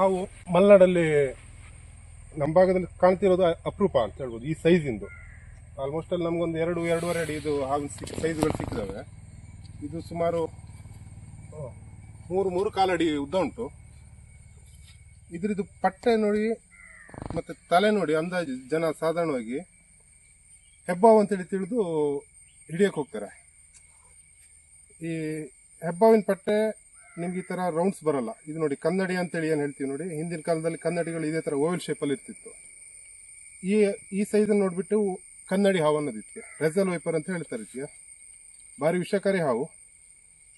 ಹಾವು ಮಲೆನಾಡಲ್ಲಿ ನಮ್ಮ ಭಾಗದಲ್ಲಿ ಕಾಣ್ತಿರೋದು ಅಪರೂಪ ಅಂತ ಹೇಳ್ಬೋದು, ಈ ಸೈಜಿಂದು ಆಲ್ಮೋಸ್ಟ್ ಅಲ್ಲಿ ನಮಗೊಂದು ಎರಡು, ಎರಡೂವರೆ ಅಡಿ ಇದು ಹಾವಿನ ಸಿಕ್ ಸೈಜ್ಗಳು ಸಿಕ್ಕಿದ್ದಾವೆ ಇದು ಸುಮಾರು ಮೂರು ಮೂರು ಕಾಲು ಅಡಿ ಉದ್ದ ಉಂಟು. ಇದ್ರದ್ದು ಪಟ್ಟೆ ನೋಡಿ, ಮತ್ತು ತಲೆ ನೋಡಿ ಅಂದಾಜು ಜನ ಸಾಧಾರಣವಾಗಿ ಹೆಬ್ಬಾವು ಅಂತೇಳಿ ತಿಳಿದು ಹಿಡಿಯೋಕೆ ಹೋಗ್ತಾರೆ. ಈ ಹೆಬ್ಬಾವಿನ ಪಟ್ಟೆ ನಿಮ್ಗೆ ಈ ತರ ರೌಂಡ್ಸ್ ಬರಲ್ಲ. ಇದು ನೋಡಿ, ಕನ್ನಡಿ ಅಂತೇಳಿ ಏನ್ ಹೇಳ್ತೀವಿ ನೋಡಿ, ಹಿಂದಿನ ಕಾಲದಲ್ಲಿ ಕನ್ನಡಿಗಳು ಇದೇ ತರ ಓವಲ್ ಶೇಪಲ್ಲಿ ಇರ್ತಿತ್ತು. ಈ ಈ ಸೈಜ್ ನೋಡ್ಬಿಟ್ಟು ಕನ್ನಡಿ ಹಾವು ಅನ್ನೋದಿತ್ತು ರೆಸಲ್ ವೈಪರ್ ಅಂತ ಹೇಳ್ತಾರೆ ಇದಕ್ಕೆ. ಭಾರಿ ವಿಷಕಾರಿ ಹಾವು.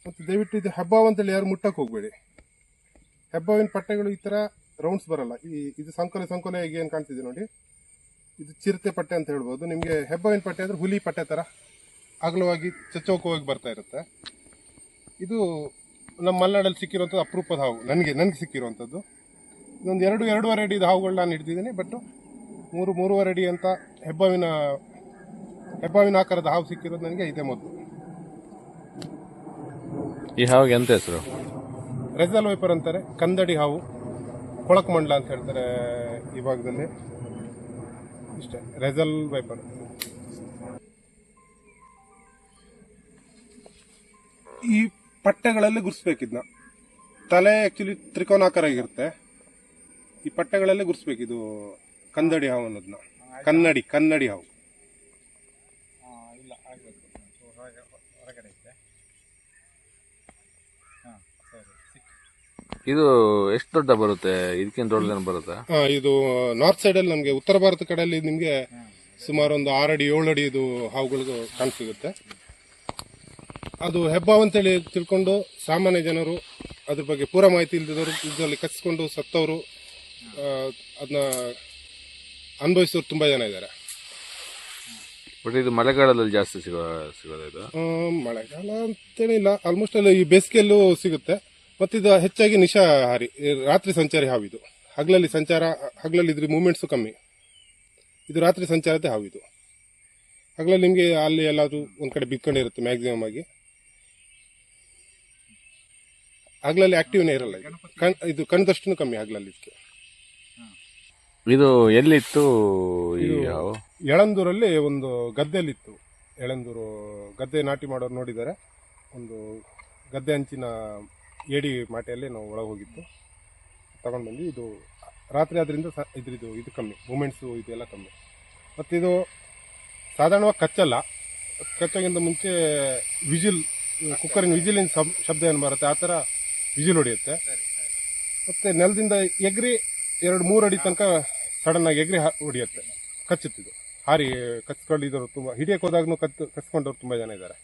ಮತ್ತು ದಯವಿಟ್ಟು ಇದು ಹೆಬ್ಬಾವು ಅಂತೇಳಿ ಯಾರು ಮುಟ್ಟಕ್ಕೆ ಹೋಗ್ಬೇಡಿ. ಹೆಬ್ಬಾವಿನ ಪಟ್ಟೆಗಳು ಈ ತರ ರೌಂಡ್ಸ್ ಬರಲ್ಲ. ಈ, ಇದು ಸಂಕೊಲೆ ಸಂಕೊಲೆ ಹೇಗೆ ಏನು ಕಾಣ್ತಿದೆ ನೋಡಿ. ಇದು ಚಿರತೆ ಪಟ್ಟೆ ಅಂತ ಹೇಳ್ಬೋದು. ನಿಮಗೆ ಹೆಬ್ಬಾವಿನ ಪಟ್ಟೆ ಅಂದ್ರೆ ಹುಲಿ ಪಟ್ಟೆ ತರ ಅಗಲವಾಗಿ ಚಚ್ಚೌಕವಾಗಿ ಬರ್ತಾ ಇರುತ್ತೆ. ಇದು ನಮ್ಮ ಮಲೆನಾಡಲ್ಲಿ ಸಿಕ್ಕಿರುವಂಥದ್ದು ಅಪರೂಪದ ಹಾವು. ನನಗೆ ನನಗೆ ಸಿಕ್ಕಿರುವಂಥದ್ದು. ಇದೊಂದು ಎರಡು ಎರಡೂವರೆ ಅಡಿ ಹಾವುಗಳು ನಾನು ಹಿಡಿದಿದ್ದೀನಿ ಬಟ್ ಮೂರು ಮೂರುವರೆ ಅಡಿ ಅಂತ ಹೆಬ್ಬಾವಿನ ಹೆಬ್ಬಾವಿನ ಆಕಾರದ ಹಾವು ಸಿಕ್ಕಿರೋದು ನನಗೆ ಇದೆ ಮೊದಲು. ಈ ಹಾವಿಗೆ ಎಂತ ಹೆಸರು? ರೆಸಲ್ ವೈಪರ್ ಅಂತಾರೆ ಕಂದಡಿ ಹಾವು. ಕೊಳಕ್ ಮಂಡಲ ಅಂತ ಹೇಳ್ತಾರೆ ಈ ಭಾಗದಲ್ಲಿ. ಇಷ್ಟೇ ರೆಸಲ್ ವೈಪರ್. ಈ ಪಟ್ಟೆಗಳಲ್ಲಿ ಗುರ್ಸ್ಬೇಕಿದ್ನ. ತಲೆ ಆಕ್ಚುಲಿ ತ್ರಿಕೋನಾಕಾರ ಆಗಿರುತ್ತೆ. ಈ ಪಟ್ಟೆಗಳಲ್ಲೇ ಗುರ್ಸ್ಬೇಕಿದು ಕನ್ನಡಿ ಹಾವು ಅನ್ನೋದನ್ನ ಕನ್ನಡಿ ಕನ್ನಡಿ ಹಾವು. ಇದೆ ಹಾಂ ಸರಿ ಇದು ಎಷ್ಟು ದೊಡ್ಡ ಬರುತ್ತೆ? ಇದಕ್ಕಿಂತ ದೊಡ್ಡದೇನು ಬರುತ್ತಾ? ಆ, ಇದು ನಾರ್ತ್ ಸೈಡ್ ಅಲ್ಲಿ ನಮಗೆ ಉತ್ತರ ಭಾರತ ಕಡೆಯಲ್ಲಿ ನಿಮಗೆ ಸುಮಾರು ಒಂದು ಆರಡಿ ಏಳು ಅಡಿ ಇದು ಹಾವುಗಳು ಕಾಣಸಿಗುತ್ತೆ. ಅದು ಹೆಬ್ಬಾವ್ ಅಂತೇಳಿ ತಿಳ್ಕೊಂಡು ಸಾಮಾನ್ಯ ಜನರು ಅದ್ರ ಬಗ್ಗೆ ಪೂರ ಮಾಹಿತಿ ಇಲ್ಲದವರು ಇದರಲ್ಲಿ ಕಚ್ಕೊಂಡು ಸತ್ತವರು ಅದನ್ನ ಅನುಭವಿಸೋರು ತುಂಬಾ ಜನ ಇದ್ದಾರೆ. ಬಟ್ ಇದು ಮಳೆಗಾಲದಲ್ಲಿ ಜಾಸ್ತಿ ಸಿಗೋ ಸಿಗೋದು ಇದು? ಮಳೆಗಾಲ ಅಂತೇನಿಲ್ಲ ಆಲ್ಮೋಸ್ಟ್ ಅಲ್ಲಿ ಈ ಬೇಸಿಗೆಯಲ್ಲೂ ಸಿಗುತ್ತೆ. ಮತ್ತು ಇದು ಹೆಚ್ಚಾಗಿ ನಿಶಾಹಾರಿ ರಾತ್ರಿ ಸಂಚಾರಿ ಹಾವಿದು ಹಗಲಲ್ಲಿ ಸಂಚಾರ ಹಗಲಲ್ಲಿ ಇದ್ರ ಮೂಮೆಂಟ್ಸು ಕಮ್ಮಿ. ಇದು ರಾತ್ರಿ ಸಂಚಾರತೆ ಹಾವಿದು ಹಗಲಲ್ಲಿ ನಿಮಗೆ ಅಲ್ಲಿ ಎಲ್ಲಾದ್ರೂ ಒಂದು ಕಡೆ ಬಿತ್ಕೊಂಡಿರುತ್ತೆ ಮ್ಯಾಕ್ಸಿಮಮ್ ಆಗಿ. ಹಗಲಲ್ಲಿ ಆಕ್ಟಿವ್ನೇ ಇರಲ್ಲ ಇದು ಕಣ್ ಇದು ಕಣ್ದಷ್ಟು ಕಮ್ಮಿ ಹಗಲಲ್ಲಿ ಇದಕ್ಕೆ. ಇದು ಎಲ್ಲಿತ್ತು ಈ ಹಾವು? ಯಳಂದೂರಲ್ಲಿ ಒಂದು ಗದ್ದೆಯಲ್ಲಿತ್ತು. ಎಳಂದೂರು ಗದ್ದೆ ನಾಟಿ ಮಾಡೋರು ನೋಡಿದ್ದಾರೆ. ಒಂದು ಗದ್ದೆ ಹಂಚಿನ ಏಡಿ ಮಾಟೆಯಲ್ಲಿ ನಾವು ಒಳಗೆ ಹೋಗಿದ್ದು. ತಗೊಂಡು ಬಂದು ಇದು ರಾತ್ರಿ ಆದ್ರಿಂದ ಸ- ಇದ್ರದ್ದು ಇದು ಕಮ್ಮಿ. ಮೂಮೆಂಟ್ಸು ಇದೆಲ್ಲ ಕಮ್ಮಿ. ಮತ್ತಿದು ಸಾಧಾರಣವಾಗಿ ಕಚ್ಚಲ್ಲ. ಕಚ್ಚೋಗಿಂತ ಮುಂಚೆ ವಿಜಿಲ್ ಕುಕ್ಕರಿನ ವಿಜಿಲಿನ ಶಬ್- ಶಬ್ದ ಏನು ಬರುತ್ತೆ? ಆ ಥರ ವಿಜಿಲ್ ಹೊಡೆಯುತ್ತೆ ಮತ್ತೆ ನೆಲದಿಂದ ಎಗ್ರಿ ಎರಡು ಮೂರು ಅಡಿ ತನಕ ಸಡನ್ ಆಗಿ ಎಗ್ರಿ ಹೊಡೆಯುತ್ತೆ. ಕಚ್ಚುತ್ತಿದ್ದು ಹಾರಿ ಕಚ್ಕೊಂಡಿದ್ದವರು ತುಂಬಾ ಹಿಡಿಯಕ್ಕೆ ಹೋದಾಗ್ನು ಕತ್ತು ಕಚ್ಕೊಂಡವ್ರು ತುಂಬಾ ಜನ ಇದ್ದಾರೆ.